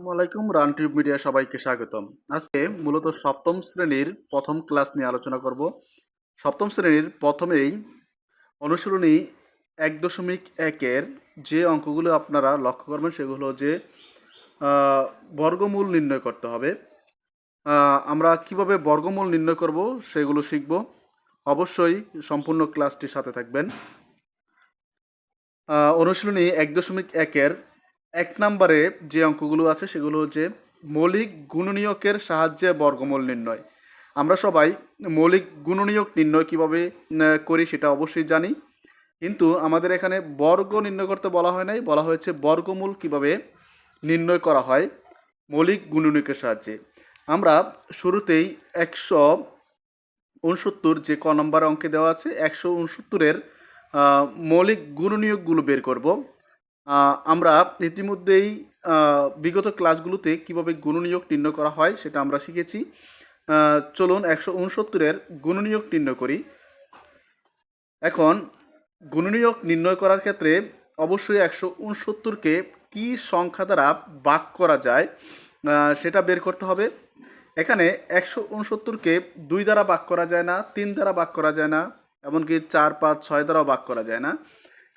আসসালামু আলাইকুম run tube media সবাইকে স্বাগতম। আজকে মূলত সপ্তম শ্রেণির প্রথম ক্লাস নিয়ে আলোচনা করব। সপ্তম শ্রেণির প্রথমেই অনুশীলনী এক দশমিক একের যে অঙ্কগুলো আপনারা লক্ষ্য করবেন, সেগুলো যে বর্গমূল নির্ণয় করতে হবে। আমরা কীভাবে বর্গমূল নির্ণয় করব সেগুলো শিখব। অবশ্যই সম্পূর্ণ ক্লাসটির সাথে থাকবেন। অনুশীলনী এক দশমিক একের এক নম্বরে যে অঙ্কগুলো আছে সেগুলো হচ্ছে মৌলিক গুণনীয়কের সাহায্যে বর্গমূল নির্ণয়। আমরা সবাই মৌলিক গুণনীয়ক নির্ণয় কীভাবে করি সেটা অবশ্যই জানি। কিন্তু আমাদের এখানে বর্গ নির্ণয় করতে বলা হয় নাই, বলা হয়েছে বর্গমূল কীভাবে নির্ণয় করা হয় মৌলিক গুণনীয়কের সাহায্যে। আমরা শুরুতেই একশো উনসত্তর যে ক নম্বর অঙ্কে দেওয়া আছে, একশো উনসত্তরের মৌলিক গুণনীয়কগুলো বের করব। আমরা ইতিমধ্যেই বিগত ক্লাসগুলোতে কীভাবে গুণনীয়ক নির্ণয় করা হয় সেটা আমরা শিখেছি। চলুন একশো উনসত্তরের গুণনীয়ক নির্ণয় করি। এখন, গুণনীয়ক নির্ণয় করার ক্ষেত্রে অবশ্যই একশো উনসত্তরকে কী সংখ্যা দ্বারা ভাগ করা যায় সেটা বের করতে হবে। এখানে একশো উনসত্তরকে দুই দ্বারা বাক করা যায় না, তিন দ্বারা বাক করা যায় না, এমনকি চার, পাঁচ, ছয় দ্বারাও বাক করা যায় না।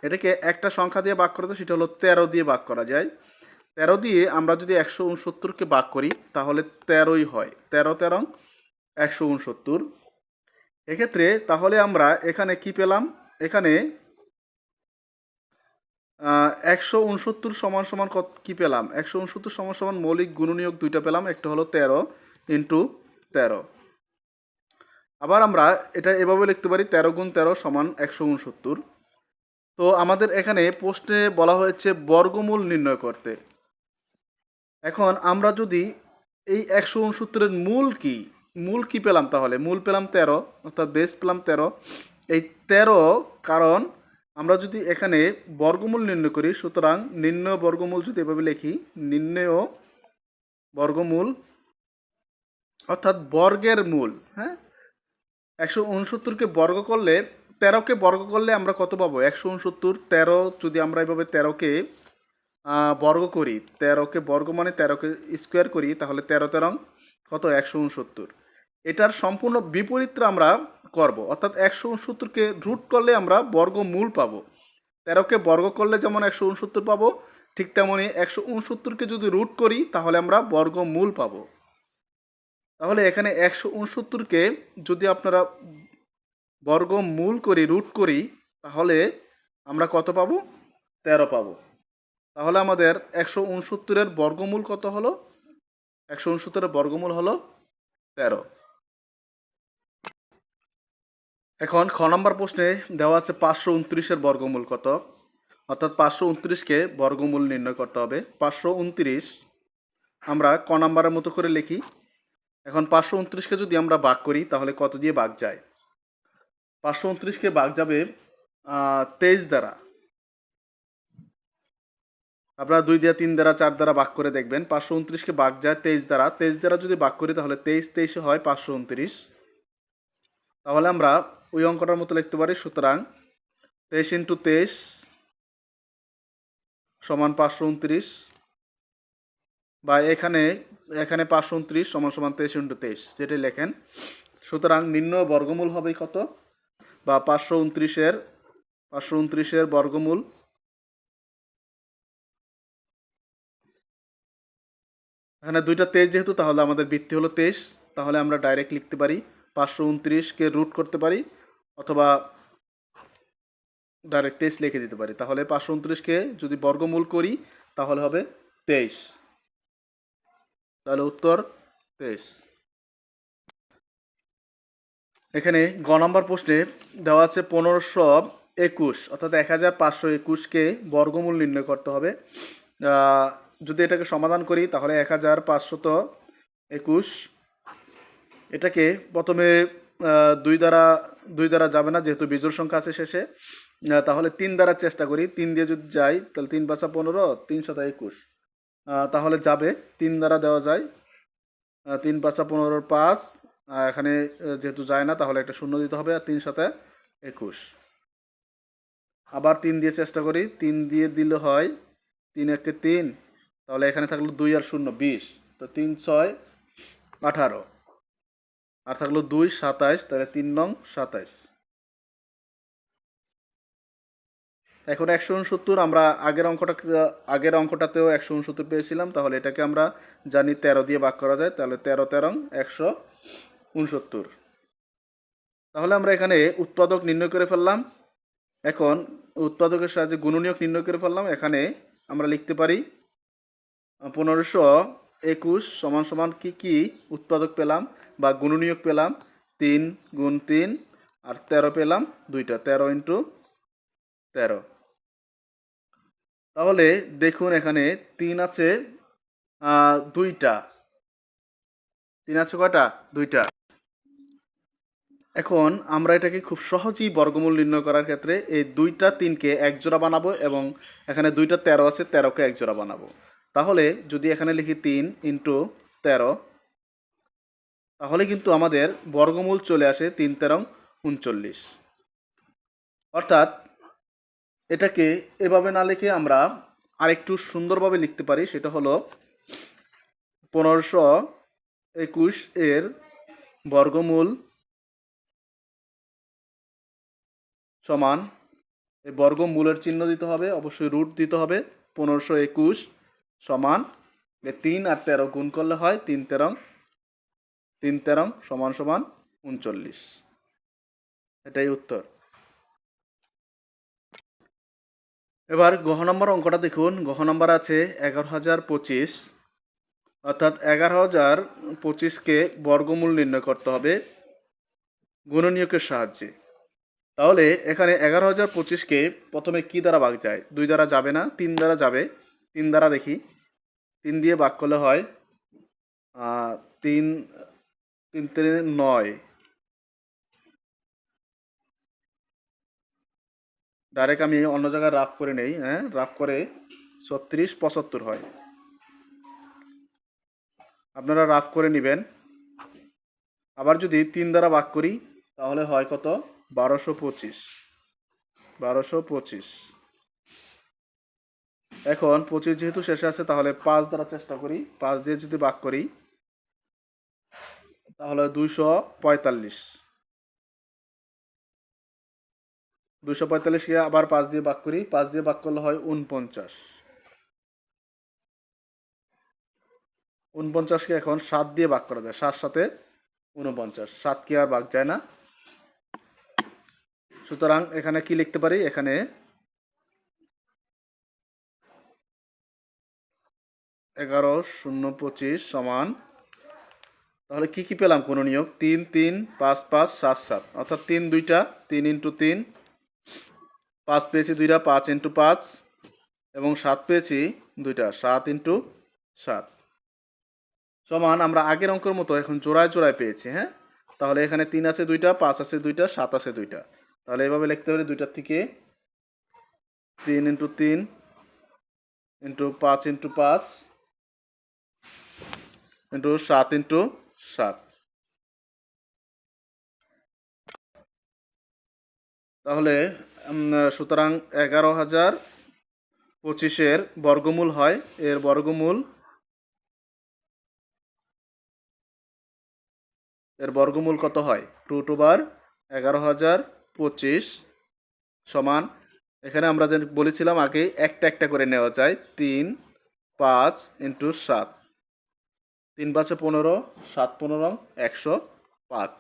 এটাকে একটা সংখ্যা দিয়ে ভাগ করতে সেটা হলো তেরো দিয়ে ভাগ করা যায়। তেরো দিয়ে আমরা যদি একশো উনসত্তরকে ভাগ করি, তাহলে তেরোই হয়। তেরো তেরো একশো উনসত্তর। এক্ষেত্রে তাহলে আমরা এখানে কি পেলাম? এখানে একশো উনসত্তর সমান সমান কত, কী পেলাম? একশো উনসত্তর সমান সমান মৌলিক গুণনীয়ক দুইটা পেলাম, একটা হলো তেরো ইন্টু তেরো। আবার আমরা এটা এভাবে লিখতে পারি, তেরো গুণ তেরো সমান একশো উনসত্তর। তো আমাদের এখানে প্রশ্নে বলা হয়েছে বর্গমূল নির্ণয় করতে। এখন আমরা যদি এই একশো উনসত্তরের মূল কি? মূল কি পেলাম তাহলে? মূল পেলাম তেরো, অর্থাৎ বেস পেলাম তেরো। এই তেরো কারণ আমরা যদি এখানে বর্গমূল নির্ণয় করি, সুতরাং নির্ণয় বর্গমূল যদি এভাবে লিখি, নির্ণয় বর্গমূল, অর্থাৎ বর্গের মূল হ্যাঁ? একশো উনসত্তরকে বর্গ করলে তেরোকে বর্গ করলে আমরা কত পাবো? একশো উনসত্তর, তেরো যদি আমরা এভাবে তেরোকে বর্গ করি, তেরোকে বর্গ মানে তেরোকে স্কোয়ার করি, তাহলে তেরো তেরো কত? একশো উনসত্তর। এটার সম্পূর্ণ বিপরীতটা আমরা করব। অর্থাৎ একশো উনসত্তরকে রুট করলে আমরা বর্গমূল পাবো। তেরোকে বর্গ করলে যেমন একশো উনসত্তর পাবো, ঠিক তেমনই একশো উনসত্তরকে যদি রুট করি, তাহলে আমরা বর্গমূল পাবো। তাহলে এখানে একশো উনসত্তরকে যদি আপনারা বর্গমূল করি, রুট করি, তাহলে আমরা কত পাবো? তেরো পাবো। তাহলে আমাদের একশো উনসত্তরের বর্গমূল কত হলো? একশো উনসত্তরের বর্গমূল হলো তেরো। এখন খ নম্বর প্রশ্নে দেওয়া আছে পাঁচশো উনত্রিশের বর্গমূল কত? অর্থাৎ পাঁচশো উনত্রিশকে বর্গমূল নির্ণয় করতে হবে। পাঁচশো উনত্রিশ আমরা ক নাম্বারের মতো করে লিখি। এখন পাঁচশো উনত্রিশকে যদি আমরা ভাগ করি, তাহলে কত দিয়ে ভাগ যায়? পাঁচশো উনত্রিশকে ভাগ যাবে তেইশ দ্বারা। আপনারা দুই দ্বারা, তিন দ্বারা, চার দ্বারা ভাগ করে দেখবেন, পাঁচশো উনত্রিশকে ভাগ যায় তেইশ দ্বারা। তেইশ দ্বারা যদি ভাগ করি, তাহলে তেইশ তেইশে হয় পাঁচশো উনত্রিশ তাহলে আমরা ওই অঙ্কটার মতো লিখতে পারি, সুতরাং তেইশ ইন্টু তেইশ সমান পাঁচশো উনত্রিশ বা এখানে এখানে পাঁচশো উনত্রিশ সমান সমান তেইশ ইন্টু তেইশ যেটি লেখেন। সুতরাং নিম্ন বর্গমূল হবে কত? বা পাঁচশো উনত্রিশের পাঁচশো উনত্রিশের বর্গমূল। এখানে দুইটা তেইশ যেহেতু, তাহলে আমাদের বৃত্তি হলো তেইশ। তাহলে আমরা ডাইরেক্ট লিখতে পারি পাঁচশো উনত্রিশকে রুট করতে পারি অথবা ডাইরেক্ট তেইশ লিখে দিতে পারি। তাহলে পাঁচশো উনত্রিশকে যদি বর্গমূল করি, তাহলে হবে তেইশ। তাহলে উত্তর তেইশ। এখানে গ নম্বর প্রশ্নে দেওয়া আছে পনেরোশো একুশ, অর্থাৎ এক হাজার পাঁচশো একুশকে বর্গমূল নির্ণয় করতে হবে। যদি এটাকে সমাধান করি, তাহলে এক হাজার পাঁচশত একুশ এটাকে প্রথমে দুই দ্বারা দুই দ্বারা যাবে না, যেহেতু বিজোড় সংখ্যা আছে শেষে। তাহলে তিন দ্বারা চেষ্টা করি, তিন দিয়ে যদি যাই, তাহলে তিন পাঁচা পনেরো, তিন শত একুশ। তাহলে যাবে, তিন দ্বারা দেওয়া যায় তিন পাঁচা পনেরোর পাঁচ এখানে যেহেতু যায় না, তাহলে একটা শূন্য দিতে হবে আর তিন সাথে একুশ। আবার তিন দিয়ে চেষ্টা করি। তিন দিয়ে দিলে হয় তিন একে তিন। তাহলে এখানে থাকল দুই আর শূন্য, বিশ। তো তিন, ছয়, আঠারো। আর থাকল দুই, সাতাইশ। তাহলে তিন নং, সাতাইশ। এখন একশো উনসত্তর, আমরা আগের অঙ্কটা, আগের অঙ্কটাতেও একশো উনসত্তর পেয়েছিলাম। তাহলে এটাকে আমরা জানি তেরো দিয়ে ভাগ করা যায়। তাহলে তেরো তেরো একশো উনসত্তর তাহলে আমরা এখানে উৎপাদক নির্ণয় করে ফেললাম। এখন উৎপাদকের সাহায্যে গুণনীয়ক নির্ণয় করে ফেললাম। এখানে আমরা লিখতে পারি পনেরোশো একুশ সমান সমান কি কি উৎপাদক পেলাম বা গুণনীয়ক পেলাম? তিন গুণ তিন আর তেরো পেলাম দুইটা, তেরো ইন্টু তেরো। তাহলে দেখুন এখানে তিন আছে দুইটা। তিন আছে কয়টা? দুইটা। এখন আমরা এটাকে খুব সহজেই বর্গমূল নির্ণয় করার ক্ষেত্রে এই দুইটা তিনকে এক জোড়া বানাবো এবং এখানে দুইটা তেরো আছে, তেরোকে এক জোড়া বানাবো। তাহলে যদি এখানে লিখি তিন ইন্টু তেরো, তাহলে কিন্তু আমাদের বর্গমূল চলে আসে তিন তেরো উনচল্লিশ। অর্থাৎ এটাকে এভাবে না লিখে আমরা আরেকটু সুন্দরভাবে লিখতে পারি, সেটা হলো পনেরোশো একুশ এর বর্গমূল সমান। এই বর্গমূলের চিহ্ন দিতে হবে, অবশ্যই রুট দিতে হবে, পনেরোশো একুশ সমান। তিন আর তেরো গুণ করলে হয় তিন তেরং তিন তেরং সমান সমান উনচল্লিশ। এটাই উত্তর। এবার গহ নম্বর অঙ্কটা দেখুন। গহ নম্বর আছে এগারো হাজার পঁচিশ। অর্থাৎ এগারো হাজার পঁচিশকে বর্গমূল নির্ণয় করতে হবে। গুণনীয়কের সাহায্যে। তাহলে এখানে এগারো হাজার পঁচিশকে প্রথমে কি দ্বারা ভাগ যায়? দুই দ্বারা যাবে না, তিন দ্বারা যাবে। তিন দ্বারা দেখি। তিন দিয়ে ভাগ করলে হয় তিন তিন তিন নয়। ডাইরেক্ট আমি অন্য জায়গায় রাফ করে নেই হ্যাঁ? রাফ করে ছত্রিশ পঁচাত্তর হয়। আপনারা রাফ করে নেবেন। আবার যদি তিন দ্বারা ভাগ করি, তাহলে হয় কত? বারোশো পঁচিশ। বারোশো পঁচিশ। এখন পঁচিশ যেহেতু শেষে আছে, তাহলে পাঁচ দ্বারা চেষ্টা করি। পাঁচ দিয়ে যদি ভাগ করি, তাহলে দুইশো পঁয়তাল্লিশ। দুইশো পঁয়তাল্লিশকে আবার পাঁচ দিয়ে ভাগ করি। পাঁচ দিয়ে ভাগ করলে হয় উনপঞ্চাশ উনপঞ্চাশকে এখন সাত দিয়ে ভাগ করা যায়। সাত সাথে উনপঞ্চাশ সাতকে আর ভাগ যায় না। সুতরাং এখানে কি লিখতে পারি? এখানে এগারো শূন্য পঁচিশ সমান, তাহলে কি কি পেলাম কোনো নিয়োগ? তিন তিন, পাঁচ পাঁচ, সাত সাত। অর্থাৎ তিন দুইটা, তিন ইন্টু তিন, পাঁচ পেয়েছি দুইটা, পাঁচ ইন্টু পাঁচ, এবং সাত পেয়েছি দুইটা, সাত ইন্টু সাত। সমান, আমরা আগের অঙ্কের মতো এখন জোড়ায় জোড়ায় পেয়েছি হ্যাঁ? তাহলে এখানে তিন আছে দুইটা, পাঁচ আছে দুইটা, সাত আছে দুইটা। তাহলে এভাবে লিখতে পারি দুইটার থেকে তিন ইন্টু তিন ইন্টু পাঁচ ইন্টু পাঁচ ইন্টু সাত ইন্টু সাত। তাহলে সুতরাং এগারো হাজার পঁচিশের বর্গমূল হয়। এর বর্গমূল এর বর্গমূল কত হয়? রুট ওভার এগারো হাজার পঁচিশ সমান, এখানে আমরা যে বলেছিলাম আগে, একটা একটা করে নেওয়া যায়, তিন, পাঁচ ইন্টু সাত। তিন পাঁচে পনেরো, সাত পনেরো, একশো পাঁচ।